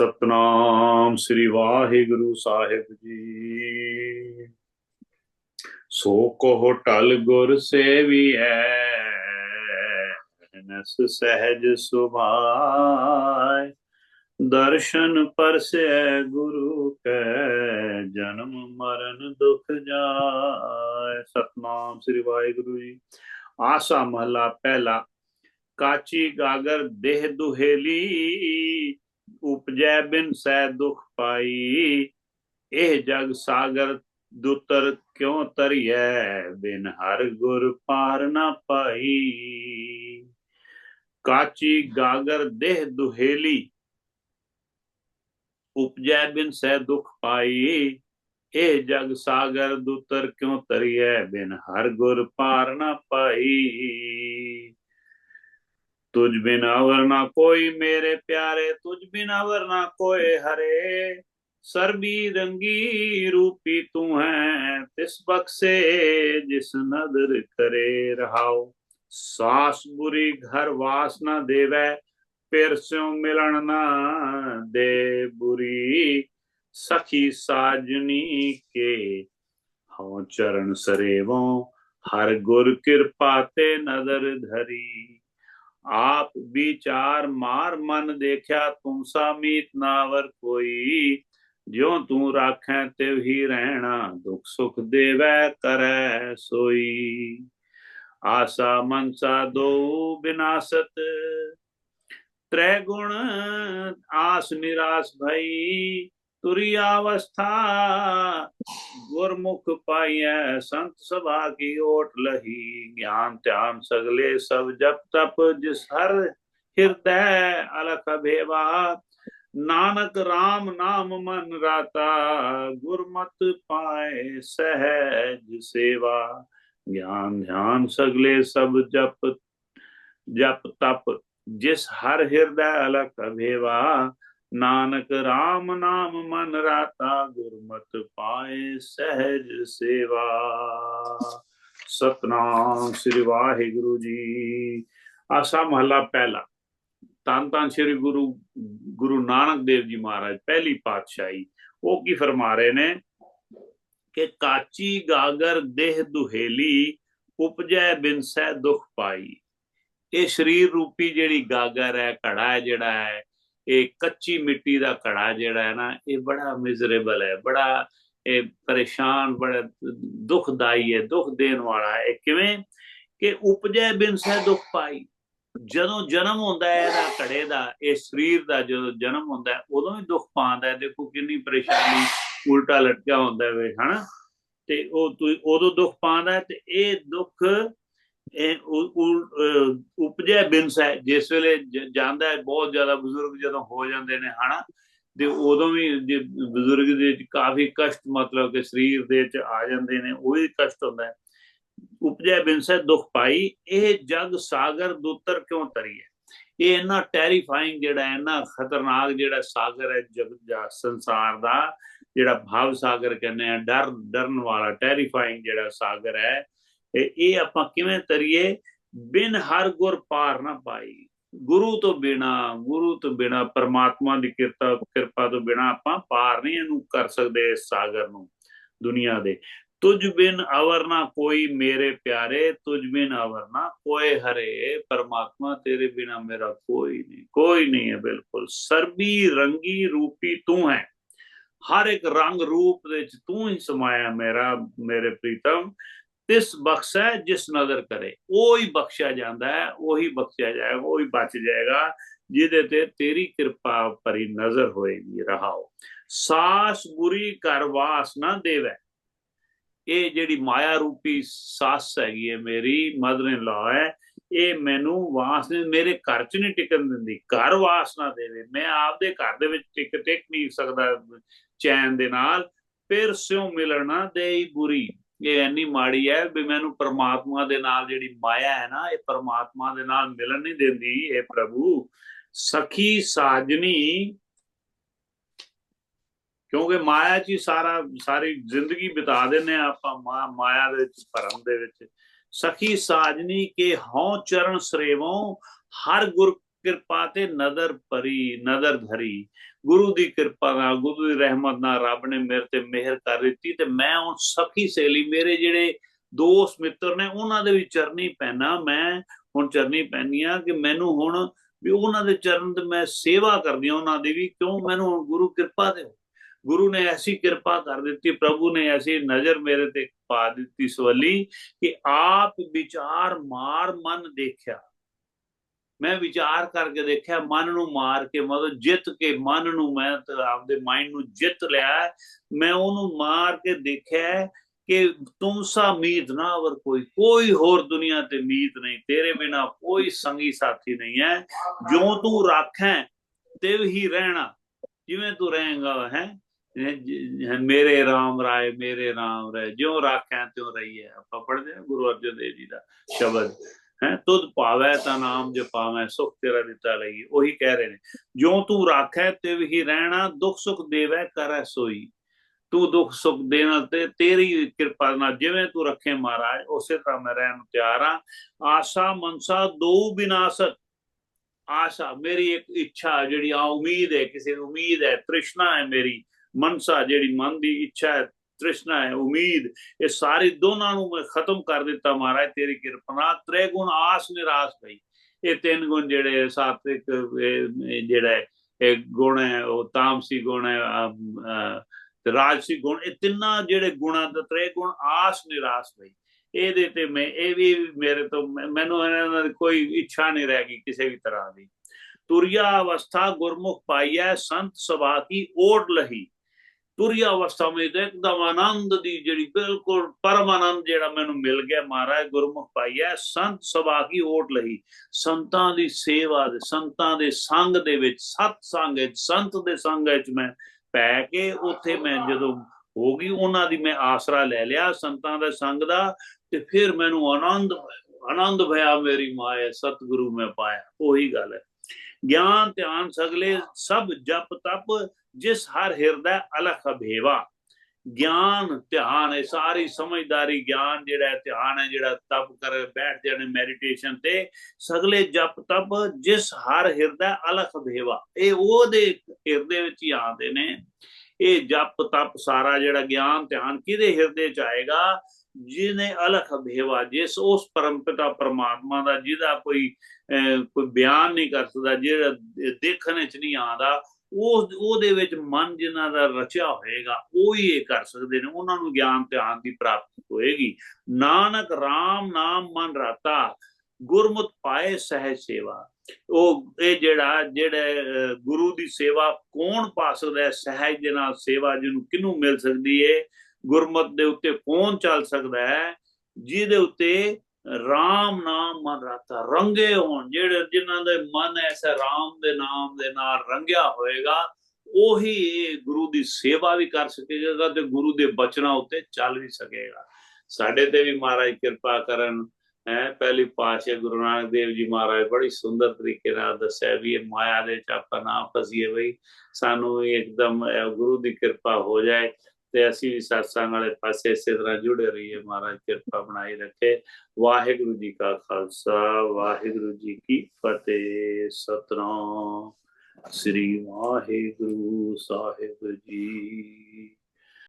ਸਤਨਾਮ ਸ੍ਰੀ ਵਾਹਿਗੁਰੂ ਸਾਹਿਬ ਜੀ। ਸੋ ਕੋ ਟਲ ਗੁਰ ਸੇਵੀਐ ਨਸ ਸਹਿਜ ਸੁਭਾਇ। ਦਰਸ਼ਨ ਪਰਸੈ ਗੁਰੂ ਕੈ, ਜਨਮ ਮਰਨ ਦੁਖ ਜਾਇ। ਸਤਨਾਮ ਸ੍ਰੀ ਵਾਹਿਗੁਰੂ ਜੀ। ਆਸਾ ਮਹਲਾ ਪਹਿਲਾ, ਕਾਚੀ ਗਾਗਰ ਦੇਹ ਦੁਹੇਲੀ ਉਪਜੈ ਬਿਨ ਸੈ ਦੁਖ ਪਾਈ, ਇਹ ਜਗ ਸਾਗਰ ਦੁਤਰ ਕਿਉ ਤਰੀਐ ਬਿਨ ਹਰ ਗੁਰ ਪਾਰ ਨਾ ਪਾਈ। ਕਾਚੀ ਗਾਗਰ ਦੇਹ ਦੁਹੇਲੀ ਉਪਜੈ ਬਿਨ ਸਹਿ ਦੁਖ ਪਾਈ, ਇਹ ਜਗ ਸਾਗਰ ਦੁਤਰ ਕਿਉ ਤਰੀਐ ਬਿਨ ਹਰ ਗੁਰ ਪਾਰ ਨਾ ਪਾਈ। ਤੁਝ ਬਿਨ ਅਵਰ ਨਾ ਕੋਈ ਮੇਰੇ ਪਿਆਰੇ ਤੁਝ ਬਿਨ ਅਵਰ ਨਾ ਕੋਏ ਹਰੇ ਸਰਬੀ ਰੰਗੀ ਰੂਪੀ ਤੂੰ ਹੈ ਤਿਸ ਬਖਸ਼ੇ ਜਿਸ ਨਦਰ ਕਰੇ ਰਹਾਓ ਸਾਸ ਬੁਰੀ ਘਰ ਵਾਸ ਨਾ ਦੇਵੈ ਫਿਰ ਸਿਉ ਮਿਲਣ ਨਾ ਦੇ ਬੁਰੀ ਸਖੀ ਸਾਜਨੀ ਕੇ ਹਉ ਚਰਨ ਸਰੇਵੋਂ ਹਰ ਗੁਰ ਕਿਰਪਾ ਤੇ ਨਦਰ ਧਰੀ ਆਪ ਵਿਚਾਰ ਮਾਰ ਮਨ ਦੇਖਿਆ ਤੁਮ ਸਾਮੀਤ ਨਾਵਰ ਕੋਈ। ਜਿਉ ਤੂੰ ਰਾਖੈ ਤਿਵ ਹੀ ਰਹਿਣਾ, ਦੁਖ ਸੁਖ ਦੇਵੈ ਕਰੈ ਸੋਈ। ਆਸਾ ਮਨਸਾ ਦੋ ਬਿਨਾਸਤ, ਤ੍ਰੈ ਗੁਣ ਆਸ ਨਿਰਾਸ ਭਈ। ਤੁਰੀ ਅਵਸਥਾ ਗੁਰਮੁਖ ਪਾਈਐ ਸੰਤ ਸਭਾ ਕੀ ਓਟ ਲਹੀ ਗਿਆਨ ਧਿਆਨ ਸਗਲੇ ਸਭ ਜਪ ਤਪ ਜਿਸ ਹਰ ਹਿਰਦੈ ਅਲਖ ਭੇਵਾ ਨਾਨਕ RAM ਨਾਮ ਮਨ ਰਾਤਾ ਗੁਰਮਤਿ ਪਾਏ ਸਹਿਜ ਸੇਵਾ ਗਿਆਨ ਧਿਆਨ ਸਗਲੇ ਸਭ ਜਪ ਜਪ ਤਪ ਜਿਸ ਹਰ ਹਿਰਦੈ ਅਲਖ ਭੇਵਾ ਨਾਨਕ RAM ਨਾਮ ਮਨ ਰਾਤਾ, ਗੁਰਮਤ ਪਾਏ ਸਹਿਜ ਸੇਵਾ। ਸਤਨਾਮ ਸ੍ਰੀ ਵਾਹਿਗੁਰੂ ਜੀ। ਆਸਾ ਮਹਲਾ ਪਹਿਲਾ। ਤਾਂ ਤਾਂ ਸ੍ਰੀ ਗੁਰੂ ਗੁਰੂ ਨਾਨਕ ਦੇਵ ਜੀ ਮਹਾਰਾਜ, ਪਹਿਲੀ ਪਾਤਸ਼ਾਹੀ। ਉਹ ਕੀ ਫਰਮਾ ਰਹੇ ਨੇ? ਕਿ ਕਾਚੀ ਗਾਗਰ ਦੇਹ ਦੁਹੇਲੀ, ਉਪਜੈ ਬਿਨ ਦੁਖ ਪਾਈ। ਇਹ ਸਰੀਰ ਰੂਪੀ ਜਿਹੜੀ ਗਾਗਰ ਹੈ, ਘੜਾ ਹੈ ਜਿਹੜਾ ਹੈ ਇਹ ਕੱਚੀ ਮਿੱਟੀ ਦਾ ਘੜਾ ਜਿਹੜਾ ਹੈ ਨਾ, ਇਹ ਬੜਾ ਮਿਜ਼ਰੇਬਲ ਹੈ, ਬੜਾ ਇਹ ਪਰੇਸ਼ਾਨ, ਬੜਾ ਦੁਖਦਾਈ ਹੈ, ਦੁੱਖ ਦੇਣ ਵਾਲਾ ਹੈ। ਕਿਵੇਂ? ਕਿ ਉਪਜੈ ਬਿਨ ਸਹਿ ਦੁਖ ਪਾਈ। ਜਦੋਂ ਜਨਮ ਹੁੰਦਾ ਹੈ ਇਹਦਾ ਘੜੇ ਦਾ, ਇਹ ਸਰੀਰ ਦਾ ਜਦੋਂ ਜਨਮ ਹੁੰਦਾ ਹੈ, ਉਦੋਂ ਹੀ ਦੁੱਖ ਪਾਉਂਦਾ ਹੈ। ਦੇਖੋ ਕਿੰਨੀ ਪਰੇਸ਼ਾਨੀ, ਉਲਟਾ ਲਟਕਿਆ ਹੁੰਦਾ ਹੈ ਹਨਾ? ਤੇ ਉਹ ਉਦੋਂ ਦੁੱਖ ਪਾਉਂਦਾ ਤੇ ਇਹ ਦੁੱਖ ਇਹ ਉਪਜੇ ਬਿਨਸ ਹੈ ਜਿਸ ਵੇਲੇ ਜਾਂਦਾ ਹੈ, ਬਹੁਤ ਜ਼ਿਆਦਾ ਬਜ਼ੁਰਗ ਜਦੋਂ ਹੋ ਜਾਂਦੇ ਨੇ, ਹਨਾ? ਤੇ ਉਦੋਂ ਵੀ ਬਜ਼ੁਰਗ ਦੇ ਵਿੱਚ ਕਾਫੀ ਕਸ਼ਟ, ਮਤਲਬ ਕਿ ਸਰੀਰ ਦੇ ਵਿੱਚ ਆ ਜਾਂਦੇ ਨੇ, ਉਹ ਵੀ ਕਸ਼ਟ ਹੁੰਦਾ ਹੈ। ਉਪਜੇ ਬਿਨਸ ਹੈ ਦੁੱਖ ਪਾਈ, ਇਹ ਜਗ ਸਾਗਰ ਦੁੱਤਰ ਕਿਉਂ ਤਰੀ ਹੈ? ਇਹ ਇੰਨਾ ਟੈਰੀਫਾਈਂਗ ਜਿਹੜਾ ਹੈ ਨਾ ਖਤਰਨਾਕ ਜਿਹੜਾ ਸਾਗਰ ਹੈ, ਜਗ ਦਾ ਸੰਸਾਰ ਦਾ, ਜਿਹੜਾ ਭਾਵ ਸਾਗਰ ਕਹਿੰਦੇ ਆ, ਡਰ, ਡਰਨ ਵਾਲਾ ਟੈਰੀਫਾਈਂਗ ਜਿਹੜਾ ਸਾਗਰ ਹੈ ਇਹ ਆਪਾਂ ਕਿਵੇਂ ਤਰੀਏ? ਬਿਨ ਹਰ ਗੁਰ ਪਾਰ ਨਾ ਪਾਈ। ਗੁਰੂ ਤੋਂ ਬਿਨਾ, ਗੁਰੂ ਤੋਂ ਬਿਨਾ, ਪਰਮਾਤਮਾ ਦੀ ਕਿਰਪਾ ਕਿਰਪਾ ਤੋਂ ਬਿਨਾ ਆਪਾਂ ਪਾਰ ਨਹੀਂ ਇਹਨੂੰ ਕਰ ਸਕਦੇ ਇਸ ਸਾਗਰ ਨੂੰ, ਦੁਨੀਆ ਦੇ। ਤੁਝ ਬਿਨ ਅਵਰ ਨਾ ਕੋਈ ਮੇਰੇ ਪਿਆਰੇ, ਤੁਝ ਬਿਨ ਅਵਰ ਨਾ ਕੋਈ ਹਰੇ। ਪਰਮਾਤਮਾ ਤੇਰੇ ਬਿਨਾ ਮੇਰਾ ਕੋਈ ਨਹੀਂ ਕੋਈ ਨਹੀਂ ਹੈ ਬਿਲਕੁਲ। ਸਰਬੀ ਰੰਗੀ ਰੂਪੀ ਤੂੰ ਹੈ। ਹਰ ਇੱਕ ਰੰਗ ਰੂਪ ਵਿੱਚ ਤੂੰ ਹੀ ਸਮਾਇਆ ਮੇਰਾ, ਮੇਰੇ ਪ੍ਰੀਤਮ। ਤਿਸ ਬਖਸ਼ੈ ਜਿਸ ਨਜ਼ਰ ਕਰੇ, ਉਹ ਹੀ ਬਖਸ਼ਿਆ ਜਾਂਦਾ ਹੈ, ਉਹੀ ਬਖਸ਼ਿਆ ਜਾਏਗਾ, ਉਹੀ ਬਚ ਜਾਏਗਾ, ਜਿਹਦੇ ਤੇ ਤੇਰੀ ਕਿਰਪਾ ਭਰੀ ਨਜ਼ਰ ਹੋਏਗੀ, ਰਹਾਓ। ਸਾਸ ਬੁਰੀ ਘਰ ਵਾਸ ਨਾ ਦੇਵੇ। ਇਹ ਜਿਹੜੀ ਮਾਇਆ ਰੂਪੀ ਸਾਸ ਹੈਗੀ ਹੈ ਮੇਰੀ ਮਦਰ ਇਨ ਲਾ ਹੈ, ਇਹ ਮੈਨੂੰ ਵਾਸ ਨੇ ਮੇਰੇ ਘਰ ਚ ਨਹੀਂ ਟਿਕਣ ਦਿੰਦੀ। ਘਰ ਵਾਸ ਨਾ ਦੇਵੇ। ਮੈਂ ਆਪਦੇ ਘਰ ਦੇ ਵਿੱਚ ਟਿਕ ਟਿਕ ਨਹੀਂ ਸਕਦਾ ਚੈਨ ਦੇ ਨਾਲ। ਫਿਰ ਸਿਉ ਮਿਲਣਾ ਦੇਈ ਬੁਰੀ। ਇਹ ਐਨੀ ਮਾੜੀ ਹੈ ਵੀ ਮੈਨੂੰ ਪਰਮਾਤਮਾ ਦੇ ਨਾਲ ਜਿਹੜੀ ਮਾਇਆ ਹੈ ਨਾ, ਇਹ ਪਰਮਾਤਮਾ ਦੇ ਨਾਲ ਮਿਲਣ ਨਹੀਂ ਦਿੰਦੀ, ਇਹ ਪ੍ਰਭੂ। ਸਖੀ ਸਾਜਨੀ, ਕਿਉਂਕਿ ਮਾਇਆ 'ਚ ਹੀ ਸਾਰਾ, ਸਾਰੀ ਜ਼ਿੰਦਗੀ ਬਿਤਾ ਦਿੰਨੇ ਆਪਾਂ ਮਾਇਆ ਦੇ ਵਿੱਚ, ਭਰਮ ਦੇ ਵਿੱਚ। ਸਖੀ ਸਾਜਨੀ ਕੇ ਹਉ ਚਰਨ ਸਰੇਵੋਂ, ਹਰ ਗੁਰ ਕਿਰਪਾ ਤੇ ਨਦਰ ਪਰੀ ਨਦਰ ਧਰੀ। ਗੁਰੂ ਦੀ ਕਿਰਪਾ ਨਾਲ, ਗੁਰੂ ਦੀ ਰਹਿਮਤ ਨਾਲ ਰੱਬ ਨੇ ਮੇਰੇ ਤੇ ਮਿਹਰ ਕਰ ਦਿੱਤੀ ਤੇ ਮੈਂ ਹੁਣ ਸਖੀ ਸੇਲੀ ਮੇਰੇ ਜਿਹੜੇ ਦੋਸਤ ਮਿੱਤਰ ਨੇ, ਉਹਨਾਂ ਦੇ ਵੀ ਚਰਨੀ ਪੈਣਾ। ਮੈਂ ਹੁਣ ਚਰਨੀ ਪੈਣੀ ਆ ਕਿ ਮੈਨੂੰ ਹੁਣ ਵੀ ਉਹਨਾਂ ਦੇ ਚਰਨ ਤੇ ਮੈਂ ਸੇਵਾ ਕਰਦੀ ਆ ਉਹਨਾਂ ਦੀ ਵੀ। ਕਿਉਂ? ਮੈਨੂੰ ਹੁਣ ਗੁਰੂ ਕਿਰਪਾ ਦੇ ਗੁਰੂ ਨੇ ਐਸੀ ਕਿਰਪਾ ਕਰ ਦਿੱਤੀ, ਪ੍ਰਭੂ ਨੇ ਐਸੀ ਨਜ਼ਰ ਮੇਰੇ ਤੇ ਪਾ ਦਿੱਤੀ ਸਵਲੀ ਕਿ ਆਪ ਵਿਚਾਰ ਮਾਰ ਮਨ ਦੇਖਿਆ। ਮੈਂ ਵਿਚਾਰ ਕਰਕੇ ਦੇਖਿਆ, ਮਨ ਨੂੰ ਮਾਰ ਕੇ, ਮਤਲਬ ਜਿੱਤ ਕੇ ਮਨ ਨੂੰ ਮੈਂ ਆਪਦੇ ਮਾਈਂਡ ਨੂੰ ਜਿੱਤ ਲਿਆ ਮੈਂ ਉਹਨੂੰ ਮਾਰ ਕੇ ਦੇਖਿਆ ਕਿ ਤੁਮ ਸਾ ਮੀਤ ਨਾ ਅਵਰ ਕੋਈ ਕੋਈ ਹੋਰ ਦੁਨੀਆ ਤੇ ਮੀਤ ਨਹੀਂ, ਤੇਰੇ ਬਿਨਾ ਕੋਈ ਸੰਗੀ ਸਾਥੀ ਨਹੀਂ ਹੈ। ਜੋ ਤੂੰ ਰੱਖੈ ਤੇ ਹੀ ਰਹਿਣਾ। ਜਿਵੇਂ ਤੂੰ ਰਹੇਗਾ, ਹੈ? ਮੇਰੇ RAM ਰਾਏ, ਮੇਰੇ RAM ਰਾਏ, ਜਿਉਂ ਰੱਖੈ ਤਿਉ ਰਹੀਏ ਆਪਾਂ ਪੜਦੇ ਹਾਂ ਗੁਰੂ ਅਰਜਨ ਦੇਵ ਜੀ ਦਾ ਸ਼ਬਦ। ਹੈ, ਤੁਧ ਭਾਵੈ ਤਾਂ ਨਾਮ ਜਪਾਵੈ ਸੁਖ ਤੇਰਾ ਦਿੱਤਾ ਲਈ ਉਹੀ ਕਹਿ ਰਹੇ ਨੇ ਜੋ ਤੂੰ ਰੱਖੈ ਤੇ ਹੀ ਰਹਿਣਾ, ਦੁੱਖ ਸੁਖ ਦੇਵੈ, ਕਰੈ ਸੋਈ। ਤੂੰ ਦੁੱਖ ਸੁਖ ਦੇਣਾ ਤੇ ਤੇਰੀ ਕਿਰਪਾ ਨਾਲ ਜਿਵੇਂ ਤੂੰ ਰੱਖੇ ਮਹਾਰਾਜ, ਉਸੇ ਤਰ੍ਹਾਂ ਮੈਂ ਰਹਿਣ ਨੂੰ ਤਿਆਰ ਆ ਆਸ਼ਾ, ਮਨਸਾ, ਦੋ ਵਿਨਾਸ਼ਕ ਆਸ਼ਾ, ਮੇਰੀ ਇੱਕ ਇੱਛਾ ਜਿਹੜੀ ਆ, ਉਮੀਦ ਹੈ, ਕਿਸੇ ਨੂੰ ਉਮੀਦ ਹੈ, ਤ੍ਰਿਸ਼ਨਾ ਹੈ ਮੇਰੀ। ਮਨਸਾ ਜਿਹੜੀ ਮਨ ਦੀ ਇੱਛਾ ਹੈ ਤ੍ਰਿਸ਼ਨਾ ਹੈ, ਉਮੀਦ, ਇਹ ਸਾਰੀ ਦੋਨਾਂ ਨੂੰ ਮੈਂ ਖਤਮ ਕਰ ਦਿੱਤਾ ਮਹਾਰਾਜ, ਤੇਰੀ ਕਿਰਪਾ ਤ੍ਰੇ ਗੁਣ ਆਸ ਨਿਰਾਸ਼ ਭਈ ਇਹ ਤਿੰਨ ਗੁਣ ਜਿਹੜੇ ਸਾਤਵਿਕ ਜਿਹੜਾ ਇਹ ਗੁਣ ਹੈ, ਉਹ ਤਾਮਸੀ ਗੁਣ ਹੈ ਤੇ ਰਾਜਸੀ ਗੁਣ, ਇਹ ਤਿੰਨਾਂ ਜਿਹੜੇ ਗੁਣਾਂ ਦਾ ਤ੍ਰੇ ਗੁਣ ਆਸ ਨਿਰਾਸ਼ ਭਈ ਇਹਦੇ ਤੇ ਮੈਂ, ਇਹ ਵੀ ਮੇਰੇ ਤੋਂ ਮੈਨੂੰ ਇਹਨਾਂ ਦੀ ਕੋਈ ਇੱਛਾ ਨਹੀਂ ਰਹਿ ਗਈ ਕਿਸੇ ਵੀ ਤਰ੍ਹਾਂ ਦੀ। ਤੁਰਿਆ ਅਵਸਥਾ ਗੁਰਮੁਖ ਪਾਈਐ, ਸੰਤ ਸਭਾ ਕੀ ਓੜ ਲਹੀ। ਤੁਰਿਆ ਅਵਸਥਾ ਵਿੱਚ ਇੱਕਦਮ ਆਨੰਦ ਦੀ ਜਿਹੜੀ ਬਿਲਕੁਲ ਪਰਮ ਜਿਹੜਾ ਮੈਨੂੰ ਮਿਲ ਗਿਆ ਮਹਾਰਾਜ, ਗੁਰਮੁਖ ਪਾਈਐ ਸੰਤ ਸਭਾ ਕੀ ਓਟ ਲਈ। ਸੰਤਾਂ ਦੀ ਸੇਵਾ ਦੇ, ਸੰਤਾਂ ਦੇ ਸੰਗ ਦੇ ਵਿੱਚ, ਸਤ ਸੰਗ ਵਿੱਚ, ਸੰਤ ਦੇ ਸੰਗ ਵਿੱਚ ਮੈਂ ਪੈ ਕੇ ਉੱਥੇ ਮੈਂ ਜਦੋਂ ਹੋ ਗਈ, ਉਹਨਾਂ ਦੀ ਮੈਂ ਆਸਰਾ ਲੈ ਲਿਆ ਸੰਤਾਂ ਦੇ ਸੰਗ ਦਾ ਤੇ ਫਿਰ ਮੈਨੂੰ ਆਨੰਦ ਆਨੰਦ ਭਇਆ ਮੇਰੀ ਮਾਏ ਸਤਿਗੁਰੂ ਮੈਂ ਪਾਇਆ। ਉਹੀ ਗੱਲ ਹੈ। ਗਿਆਨ, ਧਿਆਨ ਸਗਲੇ ਸਭ ਜਪ ਤਪ ਜਿਸ ਹਰ ਹਿਰਦਾ ਅਲਖ ਭੇਵਾ ਗਿਆਨ, ਧਿਆਨ, ਇਹ ਸਾਰੀ ਸਮਝਦਾਰੀ ਗਿਆਨ ਜਿਹੜਾ ਧਿਆਨ ਹੈ ਜਿਹੜਾ ਤਪ ਕਰ ਬੈਠ ਜਾਣੇ ਮੈਡੀਟੇਸ਼ਨ ਤੇ, ਸਗਲੇ ਜਪ ਤਪ ਜਿਸ ਹਰ ਹਿਰਦੈ ਅਲਖ ਭੇਵਾ ਇਹ ਉਹਦੇ ਹਿਰਦੇ ਵਿੱਚ ਹੀ ਆਉਂਦੇ ਨੇ। ਇਹ ਜਪ ਤਪ ਸਾਰਾ ਜਿਹੜਾ ਗਿਆਨ, ਧਿਆਨ ਕਿਹਦੇ ਹਿਰਦੇ ਚ ਆਏਗਾ? ਜਿਹਨੇ ਅਲਖ ਭੇਵਾ ਜਿਸ ਉਸ ਪਰਮਪਿਤਾ ਪਰਮਾਤਮਾ ਦਾ, ਜਿਹਦਾ ਕੋਈ ਕੋਈ ਬਿਆਨ ਨਹੀਂ ਕਰ ਸਕਦਾ, ਜਿਹੜਾ ਦੇਖਣ ਚ ਨਹੀਂ ਆਉਂਦਾ ਉਹ ਉਹਦੇ ਵਿੱਚ ਮਨ ਜਿਨ੍ਹਾਂ ਦਾ ਰਚਿਆ ਹੋਏਗਾ, ਉਹ ਹੀ ਇਹ ਕਰ ਸਕਦੇ ਨੇ। ਉਹਨਾਂ ਨੂੰ ਗਿਆਨ ਧਿਆਨ ਦੀ ਪ੍ਰਾਪਤੀ ਹੋਏਗੀ। ਨਾਨਕ RAM ਨਾਮ ਮਨ ਰਾਤਾ, ਗੁਰਮੁਖ ਪਾਏ ਸਹਿ ਸੇਵਾ। ਉਹ, ਇਹ ਜਿਹੜਾ, ਜਿਹੜੇ ਗੁਰੂ ਦੀ ਸੇਵਾ, ਕੌਣ ਪਾ ਸਕਦਾ ਹੈ? ਸਹਿਜ ਦੇ ਨਾਲ ਸੇਵਾ ਜਿਹਨੂੰ ਕਿਨੂੰ ਮਿਲ ਸਕਦੀ ਹੈ ਗੁਰਮਤ ਦੇ ਉੱਤੇ ਕੌਣ ਚੱਲ ਸਕਦਾ ਹੈ? ਜਿਹਦੇ ਉੱਤੇ ਰਾਮ ਨਾਮ ਮਨ ਰਾਤਾ ਰੰਗੇ ਹੋਣ, ਜਿਹੜੇ ਜਿਨ੍ਹਾਂ ਦੇ ਮਨ ਐਸਾ ਰਾਮ ਦੇ ਨਾਮ ਦੇ ਨਾਲ ਰੰਗਿਆ ਹੋਏਗਾ, ਉਹੀ ਗੁਰੂ ਦੀ ਸੇਵਾ ਵੀ ਕਰ ਸਕੇਗਾ ਤੇ ਗੁਰੂ ਦੇ ਬਚਨਾਂ ਉੱਤੇ ਚੱਲ ਵੀ ਸਕੇਗਾ। ਸਾਡੇ ਤੇ ਵੀ ਮਹਾਰਾਜ ਕਿਰਪਾ ਕਰਨ, ਹੈ, ਪਹਿਲੀ ਪਾਸ਼ਾ ਗੁਰੂ ਨਾਨਕ ਦੇਵ ਜੀ ਮਹਾਰਾਜ ਬੜੀ ਸੁੰਦਰ ਤਰੀਕੇ ਨਾਲ ਦੱਸਿਆ ਵੀ ਇਹ ਮਾਇਆ ਦੇ ਚ ਆਪਾਂ ਨਾ ਫਸੀਏ ਬਈ, ਸਾਨੂੰ ਇੱਕਦਮ ਗੁਰੂ ਦੀ ਕਿਰਪਾ ਹੋ ਜਾਏ। ਤੇ ਅਸੀਂ ਵੀ satsang ਵਾਲੇ ਪਾਸੇ ਇਸੇ ਤਰ੍ਹਾਂ ਜੁੜੇ ਰਹੀਏ। ਮਹਾਰਾਜ ਕਿਰਪਾ ਬਣਾਈ ਰੱਖੇ। ਵਾਹਿਗੁਰੂ ਜੀ ਕਾ ਖਾਲਸਾ, ਵਾਹਿਗੁਰੂ ਜੀ ਕੀ ਫਤਿਹ। ਸਤਨਾਮ। ਸ੍ਰੀ ਵਾਹਿਗੁਰੂ ਸਾਹਿਬ ਜੀ।